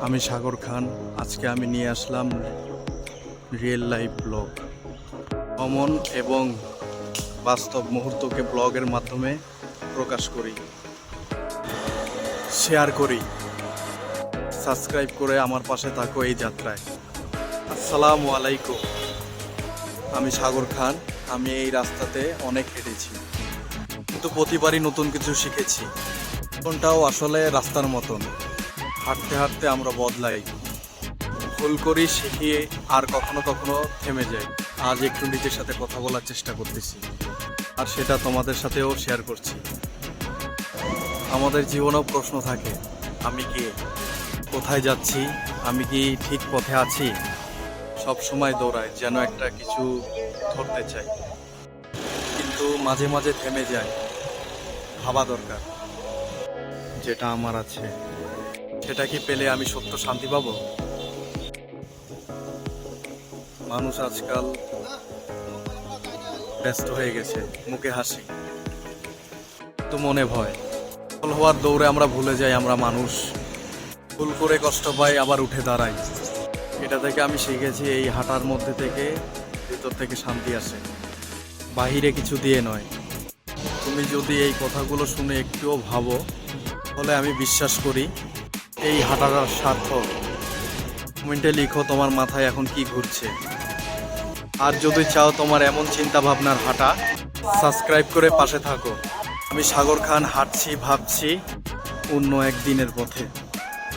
আমি সাগর খান, আজকে আমি নিয়ে আসলাম রিয়েল লাইফ ব্লগ কমন এবং বাস্তব মুহূর্তকে ব্লগের মাধ্যমে প্রকাশ করি শেয়ার করি। সাবস্ক্রাইব করে আমার পাশে থাকো এই যাত্রায়। আসসালামু আলাইকুম। আমি সাগর খান, আমি এই রাস্তাতে অনেক হেঁটেছি। কিন্তু প্রতিবারই নতুন কিছু শিখেছি। কোনটাও আসলে রাস্তার মতন। হাঁটতে হাঁটতে আমরা বদলাই। ভুল করি শিখিয়ে আর কখনো কখনো থেমে যাই। আজ একটু নিজের সাথে কথা বলার চেষ্টা করতেছি। আর সেটা তোমাদের সাথেও শেয়ার করছি। আমাদের জীবনেও প্রশ্ন থাকে, আমি কে? কোথায় যাচ্ছি? আমি কি ঠিক পথে আছি? সব সময় দৌড়াই, যেন একটা কিছু ধরতে চাই। কিন্তু মাঝে মাঝে থেমে যায় ভাবা দরকার। যেটা আমার আছে। সেটা কি পেলে আমি সত্য শান্তি পাবো? মানুষ আজকাল ব্যস্ত হয়ে গেছে, মুখে হাসি। তো মনে ভয়। সফল হওয়ার দৌড়ে আমরা ভুলে যাই আমরা মানুষ। ভুল করে কষ্ট পাই, আবার উঠে দাঁড়াই। এটা থেকে আমি শিখেছি এই হাঁটার মধ্যে থেকে ভিতর থেকে শান্তি আসে। বাহিরে কিছু দিয়ে নয়। তুমি যদি এই কথাগুলো শুনে একটুও ভাবো, তাহলে আমি বিশ্বাস করি এই হাঁটার স্বার্থ কমেন্টে লিখো তোমার মাথায় এখন কি ঘুরছে। আর যদি চাও তোমার এমন চিন্তা ভাবনার হাঁটা, সাবস্ক্রাইব করে পাশে থাকো। আমি সাগর খান হাঁটছি, ভাবছি, অন্য একদিনের পথে।